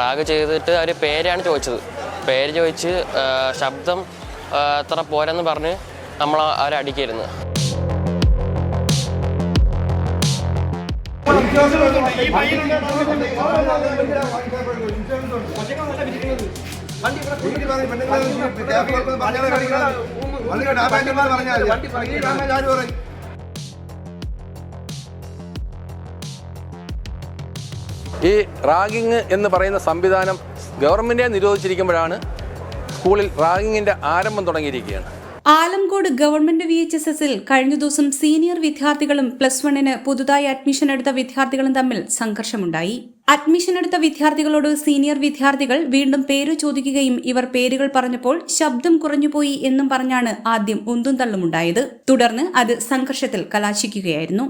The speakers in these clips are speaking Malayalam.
റാഗ് ചെയ്തിട്ട് അവർ പേരാണ് ചോദിച്ചത്. പേര് ചോദിച്ച് ശബ്ദം എത്ര പോരെന്ന് പറഞ്ഞ് നമ്മൾ അവരെ അടിക്കായിരുന്നു. ഈ റാഗിങ് എന്ന് പറയുന്ന സംവിധാനം ഗവൺമെന്റ് നിരോധിച്ചിരിക്കുമ്പോഴാണ് സ്കൂളിൽ റാഗിങ്ങിന്റെ ആരംഭം തുടങ്ങിയിരിക്കുകയാണ്. Alamkode government V H S എസിൽ കഴിഞ്ഞ ദിവസം സീനിയർ വിദ്യാർത്ഥികളും പ്ലസ് വണ്ണിന് പുതുതായി അഡ്മിഷൻ എടുത്ത വിദ്യാർത്ഥികളും തമ്മിൽ സംഘർഷമുണ്ടായി. അഡ്മിഷൻ എടുത്ത വിദ്യാർത്ഥികളോട് സീനിയർ വിദ്യാർത്ഥികൾ വീണ്ടും പേര് ചോദിക്കുകയും ഇവർ പേരുകൾ പറഞ്ഞപ്പോൾ ശബ്ദം കുറഞ്ഞുപോയി എന്നും പറഞ്ഞാണ് ആദ്യം ഉന്തും തള്ളുമുണ്ടായത് തുടർന്ന് അത് സംഘർഷത്തിൽ കലാശിക്കുകയായിരുന്നു.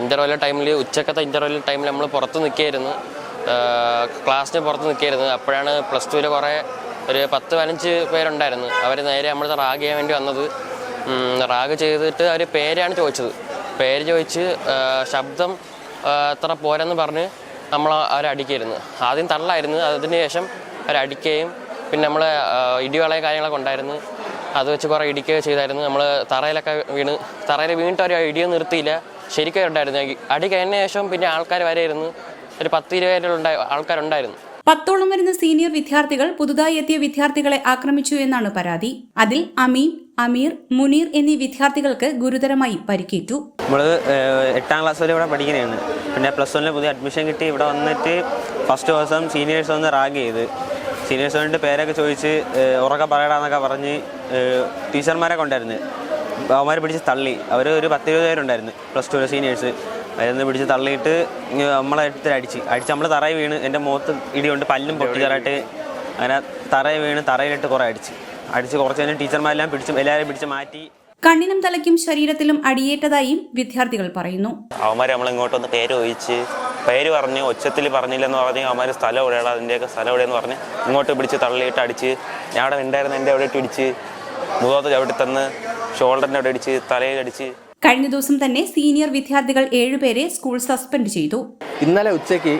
ഇന്റർവെൽ ടൈമിൽ ഉച്ചക്കത്തെ ഇന്റർവെൽ ടൈമിൽ നമ്മൾ പുറത്ത് നിൽക്കുകയായിരുന്നു. ക്ലാസ്സിന് പുറത്ത് നിൽക്കുകയായിരുന്നു. അപ്പോഴാണ് പ്ലസ് ടുവിൽ കുറേ ഒരു പത്ത് പതിനഞ്ച് പേരുണ്ടായിരുന്നു. അവർ നേരെ നമ്മൾ റാഗ് ചെയ്യാൻ വേണ്ടി വന്നത്. റാഗ് ചെയ്തിട്ട് അവർ പേരാണ് ചോദിച്ചത്. പേര് ചോദിച്ച് ശബ്ദം എത്ര പോരെന്ന് പറഞ്ഞ് നമ്മൾ അവരടിക്കായിരുന്നു ആദ്യം തള്ളായിരുന്നു. അതിന് ശേഷം അവരടിക്കുകയും പിന്നെ നമ്മൾ ഇടിവളയ കാര്യങ്ങളൊക്കെ ഉണ്ടായിരുന്നു. അത് വെച്ച് കുറേ ഇടിക്കുകയോ ചെയ്തായിരുന്നു. നമ്മൾ തറയിലൊക്കെ വീണ് തറയിൽ വീണിട്ട് അവർ ഇടിയോ നിർത്തിയില്ല. ശരിക്കും ഉണ്ടായിരുന്നു. അടി കഴിഞ്ഞ ശേഷം പിന്നെ ആൾക്കാർ വരെയായിരുന്നു. ഒരു പത്ത് ഇരുപതിലുണ്ടായി ആൾക്കാരുണ്ടായിരുന്നു. പത്തോളം വരുന്ന സീനിയർ വിദ്യാർത്ഥികൾ പുതുതായി എത്തിയ വിദ്യാർത്ഥികളെ ആക്രമിച്ചു എന്നാണ് പരാതി. അതിൽ അമീൻ അമീർ മുനീർ എന്നീ വിദ്യാർത്ഥികൾക്ക് ഗുരുതരമായി പരിക്കേറ്റു. നമ്മൾ എട്ടാം ക്ലാസ് വരെ ഇവിടെ പഠിക്കുന്നതാണ് പിന്നെ പ്ലസ് വണ്ണിൽ പുതിയ അഡ്മിഷൻ കിട്ടി ഇവിടെ വന്നിട്ട് ഫസ്റ്റ് ദിവസം സീനിയേഴ്സ് വന്ന് റാഗ് ചെയ്ത്. സീനിയേഴ്സ് വന്നിട്ട് പേരൊക്കെ ചോദിച്ച് ഉറക്കെ പറയടാന്നൊക്കെ പറഞ്ഞ് ടീച്ചർമാരെ കൊണ്ടായിരുന്നു അവന്മാരെ പിടിച്ച് തള്ളി. അവർ ഒരു പത്തിരുപത് പേരുണ്ടായിരുന്നു പ്ലസ് ടു സീനിയേഴ്സ്. അതിൽ പിടിച്ച് തള്ളിയിട്ട് നമ്മളെ അടുത്ത് അടിച്ച്. അടിച്ച് നമ്മൾ തറയിൽ വീണ് എന്റെ മുഖത്ത് ഇടിയുണ്ട് പല്ലും പൊട്ടി ചെറുതായിട്ട് അങ്ങനെ തറയിൽ വീണ് തറയിലിട്ട് കുറേ അടിച്ച്. അടിച്ച് കുറച്ച് കഴിഞ്ഞ് ടീച്ചർമാരെല്ലാം പിടിച്ച് എല്ലാവരെയും പിടിച്ച് മാറ്റി. കണ്ണിനും തലയ്ക്കും ശരീരത്തിലും അടിയേറ്റതായും വിദ്യാർത്ഥികൾ പറയുന്നു. അവന്മാർ നമ്മൾ ഇങ്ങോട്ട് വന്ന് പേര് ഒഴിച്ച് പേര് പറഞ്ഞ് ഒച്ചത്തിൽ പറഞ്ഞില്ലെന്ന് പറഞ്ഞ് അവന്മാർ സ്ഥലം എവിടെയാണ് അതിന്റെയൊക്കെ സ്ഥലം എവിടെയെന്ന് പറഞ്ഞ് ഇങ്ങോട്ട് പിടിച്ച് തള്ളിയിട്ട് അടിച്ച്. ഞാൻ അവിടെ ഉണ്ടായിരുന്ന എന്റെ അവിടെ ഇട്ട് ഇടിച്ച്. മുഖത്ത് അവിടെ തന്ന് ഷോൾഡറിന്റെ അവിടെ അടിച്ച്. തലയിലടിച്ച് കഴിഞ്ഞ ദിവസം തന്നെ സീനിയർ വിദ്യാർത്ഥികൾ ഏഴുപേരെ സ്കൂൾ സസ്പെൻഡ് ചെയ്തു. ഇന്നലെ ഉച്ചയ്ക്ക്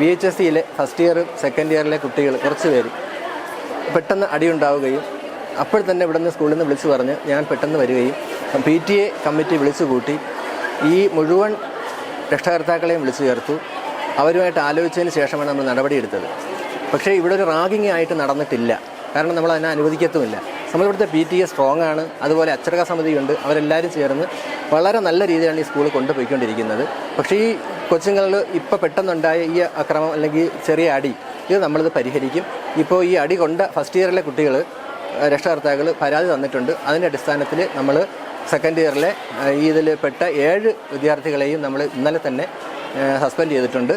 വി എച്ച് എസ് സിയിലെ ഫസ്റ്റ് ഇയർ സെക്കൻഡ് ഇയറിലെ കുട്ടികൾ കുറച്ച് പേര് പെട്ടെന്ന് അടിയുണ്ടാവുകയും അപ്പോൾ തന്നെ ഇവിടുന്ന് സ്കൂളിൽ നിന്ന് വിളിച്ചു പറഞ്ഞ് ഞാൻ പെട്ടെന്ന് വരികയും പി ടി എ കമ്മിറ്റി വിളിച്ചു കൂട്ടി ഈ മുഴുവൻ രക്ഷാകർത്താക്കളെയും വിളിച്ചു ചേർത്തു. അവരുമായിട്ട് ആലോചിച്ചതിന് ശേഷമാണ് നമ്മൾ നടപടിയെടുത്തത്. പക്ഷേ ഇവിടെ ഒരു റാഗിങ് ആയിട്ട് നടന്നിട്ടില്ല. കാരണം നമ്മൾ അതിനെ അനുവദിക്കത്തുമില്ല. നമ്മളിവിടുത്തെ പി ടി എ സ്ട്രോങ് ആണ്. അതുപോലെ അച്ചടക്ക സമിതിയുണ്ട്. അവരെല്ലാവരും ചേർന്ന് വളരെ നല്ല രീതിയിലാണ് ഈ സ്കൂൾ കൊണ്ടുപോയിക്കൊണ്ടിരിക്കുന്നത്. പക്ഷേ ഈ കൊച്ചുങ്ങളിൽ ഇപ്പോൾ പെട്ടെന്നുണ്ടായ ഈ അക്രമം അല്ലെങ്കിൽ ചെറിയ അടി ഇത് നമ്മളിത് പരിഹരിക്കും. ഇപ്പോൾ ഈ അടി കൊണ്ട ഫസ്റ്റ് ഇയറിലെ കുട്ടികൾ രക്ഷകർത്താക്കൾ പരാതി തന്നിട്ടുണ്ട്. അതിന്റെ അടിസ്ഥാനത്തിൽ നമ്മൾ സെക്കൻഡ് ഇയറിലെ ഇതിൽ പെട്ട ഏഴ് വിദ്യാർത്ഥികളെയും നമ്മൾ ഇന്നലെ തന്നെ സസ്പെൻഡ് ചെയ്തിട്ടുണ്ട്.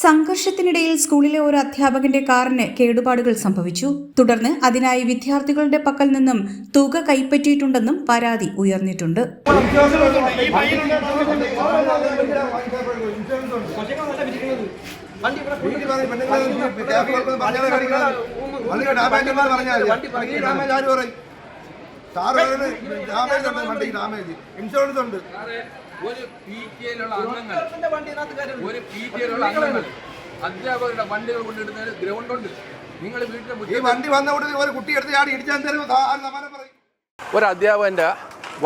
സംഘർഷത്തിനിടയിൽ സ്കൂളിലെ ഒരു അധ്യാപകന്റെ കാറിന് കേടുപാടുകൾ സംഭവിച്ചു. തുടർന്ന് അതിനായി വിദ്യാർത്ഥികളുടെ പക്കൽ നിന്നും തുക കൈപ്പറ്റിയിട്ടുണ്ടെന്നും പരാതി ഉയർന്നിട്ടുണ്ട്. ഇൻഷുറൻസ് ഉണ്ട്. ഒരു പി ടി എയിലുള്ള അംഗങ്ങൾ ഒരു പി ടി എയിലുള്ള അംഗങ്ങൾ അധ്യാപകരുടെ വണ്ടികൾ കൊണ്ടിടുന്നതിന് ഗ്രൗണ്ട് ഉണ്ട് നിങ്ങൾ വീട്ടിലെ ഈ വണ്ടി വന്ന ഉടനെ ഒരു കുട്ടി എടുത്ത് ചാടി ഇടിച്ചാൽ പറയും. ഒരു അധ്യാപകന്റെ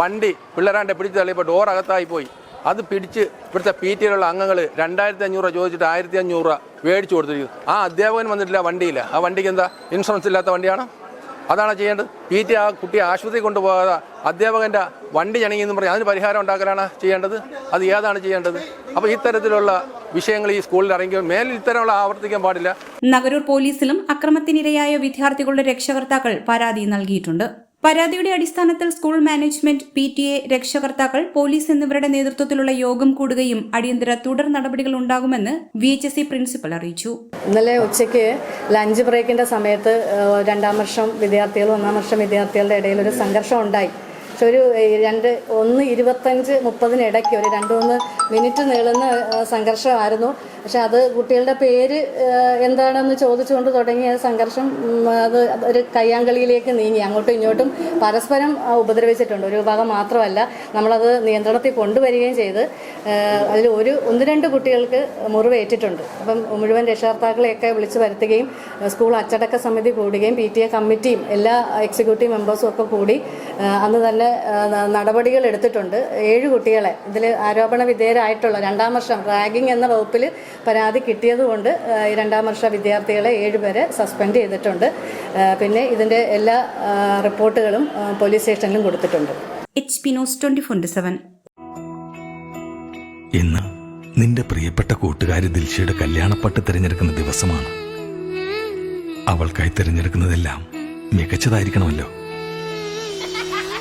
വണ്ടി പിള്ളേരാണ്ട് പിടിച്ച് തള്ളിയപ്പോൾ ഡോർ അകത്തായി പോയി. അത് പിടിച്ച് ഇവിടുത്തെ പി ടി എയിലുള്ള അംഗങ്ങൾ രണ്ടായിരത്തി അഞ്ഞൂറ് രൂപ ചോദിച്ചിട്ട് ആയിരത്തി അഞ്ഞൂറ് രൂപ മേടിച്ചു കൊടുത്തിരിക്കുന്നു. ആ അധ്യാപകൻ വന്നിട്ടില്ല വണ്ടിയില്ല. ആ വണ്ടിക്ക് എന്താ? ഇൻഷുറൻസ് ഇല്ലാത്ത വണ്ടിയാണ്? അതാണ് ചെയ്യേണ്ടത്. പി ടി ആ കുട്ടിയെ ആശുപത്രി കൊണ്ടുപോകാതെ അധ്യാപകന്റെ വണ്ടി ചണിയെന്ന് പറഞ്ഞ് അതിന് പരിഹാരം ഉണ്ടാക്കലാണ് ചെയ്യേണ്ടത്. അത് ഏതാണ് ചെയ്യേണ്ടത്? അപ്പോൾ ഇത്തരത്തിലുള്ള വിഷയങ്ങൾ ഈ സ്കൂളിൽ ഇറങ്ങി മേലിൽ ഇത്തരമുള്ള ആവർത്തിക്കാൻ പാടില്ല. നഗരൂർ പോലീസിലും അക്രമത്തിനിരയായ വിദ്യാർത്ഥികളുടെ രക്ഷകർത്താക്കൾ പരാതി നൽകിയിട്ടുണ്ട്. പരാതിയുടെ അടിസ്ഥാനത്തിൽ school management P T A രക്ഷകർത്താക്കൾ police എന്നിവരുടെ നേതൃത്വത്തിലുള്ള യോഗം കൂടുകയും അടിയന്തര തുടർ നടപടികൾ ഉണ്ടാകുമെന്ന് വി എച്ച് എസ് പ്രിൻസിപ്പൽ അറിയിച്ചു. ഇന്നലെ ഉച്ചയ്ക്ക് ലഞ്ച് ബ്രേക്കിന്റെ സമയത്ത് രണ്ടാം വർഷം വിദ്യാർത്ഥികളും ഒന്നാം വർഷം വിദ്യാർത്ഥികളുടെ ഇടയിൽ ഒരു സംഘർഷം ഉണ്ടായി. ഒരു രണ്ട് ഒന്ന് ഇരുപത്തഞ്ച് മുപ്പതിനിടയ്ക്ക് ഒരു രണ്ട് മൂന്ന് മിനിറ്റ് നീളുന്ന സംഘർഷമായിരുന്നു. പക്ഷെ അത് കുട്ടികളുടെ പേര് എന്താണെന്ന് ചോദിച്ചുകൊണ്ട് തുടങ്ങിയ സംഘർഷം അത് ഒരു കയ്യാങ്കളിയിലേക്ക് നീങ്ങി. അങ്ങോട്ടും ഇങ്ങോട്ടും പരസ്പരം ഉപദ്രവിച്ചിട്ടുണ്ട്. ഒരു വിഭാഗം മാത്രമല്ല നമ്മളത് നിയന്ത്രണത്തിൽ കൊണ്ടുവരികയും ചെയ്ത് അതിൽ ഒരു ഒന്ന് രണ്ട് കുട്ടികൾക്ക് മുറിവേറ്റിട്ടുണ്ട്. അപ്പം മുഴുവൻ രക്ഷകർത്താക്കളെയൊക്കെ വിളിച്ചു വരുത്തുകയും സ്കൂൾ അച്ചടക്ക സമിതി കൂടുകയും പി കമ്മിറ്റിയും എല്ലാ എക്സിക്യൂട്ടീവ് മെമ്പേഴ്സും ഒക്കെ കൂടി അന്ന് തന്നെ ന- നടപടികൾ എടുത്തിട്ടുണ്ട്. ഏഴ് കുട്ടികളെ ഇതിൽ ആരോപണ വിധേയരായിട്ടുള്ള രണ്ടാം വർഷം റാഗിംഗ് എന്ന വകുപ്പിൽ പരാതി കിട്ടിയതുകൊണ്ട് ഈ രണ്ടാം വർഷ വിദ്യാർത്ഥികളെ ഏഴുപേരെ സസ്പെൻഡ് ചെയ്തിട്ടുണ്ട്. പിന്നെ ഇതിന്റെ എല്ലാ റിപ്പോർട്ടുകളും പോലീസ് സ്റ്റേഷനിലും കൊടുത്തിട്ടുണ്ട്. H P news twenty seven ഇന്ന് നിന്റെ പ്രിയപ്പെട്ട കൂട്ടുകാരി ദിൽഷയുടെ കല്യാണപ്പട്ട് തിരഞ്ഞെടുക്കുന്ന ദിവസമാണ്. അവൾക്കായി തിരഞ്ഞെടുക്കുന്നതെല്ലാം മികച്ചതായിരിക്കണമല്ലോ.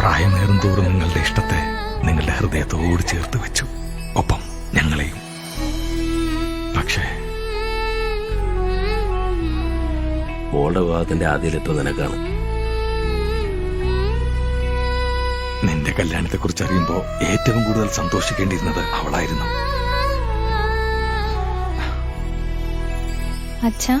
പ്രായമേറും തോറും നിങ്ങളുടെ ഇഷ്ടത്തെ നിങ്ങളുടെ ഹൃദയത്തോട് ചേർത്ത് വെച്ചു. ഒപ്പം ഞങ്ങളെയും. പക്ഷേ മോളുടെ വിവാഹത്തിന്റെ ആദ്യയിലെത്തും നിനക്കാണ്. നിന്റെ കല്യാണത്തെ കുറിച്ച് അറിയുമ്പോ ഏറ്റവും കൂടുതൽ സന്തോഷിക്കേണ്ടിയിരുന്നത് അവളായിരുന്നു. അച്ഛാ